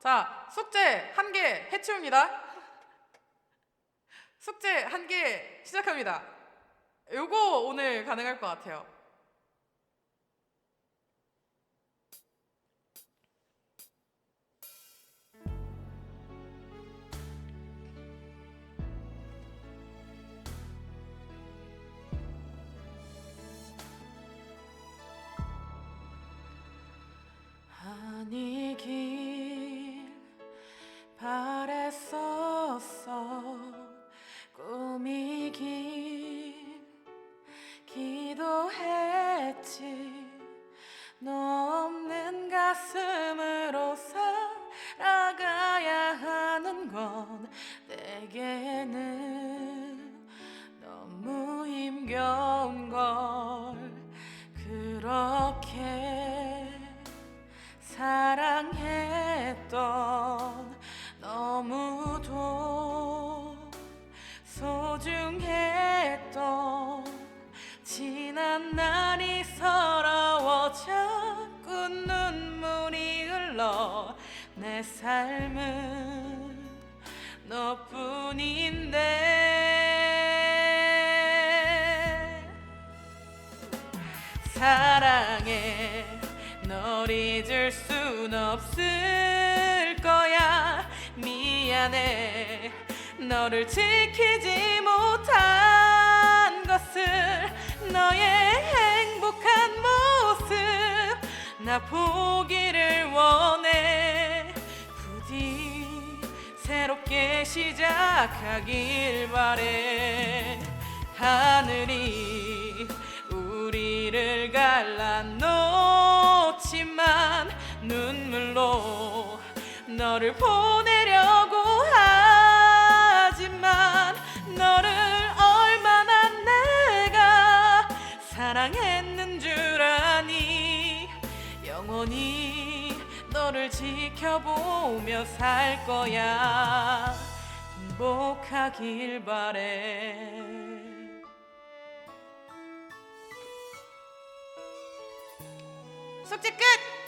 자, 숙제 한 개 해치웁니다. 숙제 한 개 시작합니다. 요거 오늘 가능할 것 같아요. 바랬었어 꿈이길 기도했지. 너 없는 가슴으로 살아가야 하는 건 내게는 너무 힘겨운 걸. 그렇게 사랑했던 내 삶은 너뿐인데. 사랑해 널 잊을 순 없을 거야. 미안해. 너를 지키지 못한 것을 너의 행복한 모습. 나 보기를 원해 부디 새롭게 시작하길 바래. 하늘이 우리를 갈라놓지만 눈물로 너를 보내려고 하지만 너를 얼마나 내가 사랑했는 줄 아니. 영원히 너를 지켜보며 살 거야 행복하길 바래 숙제 끝!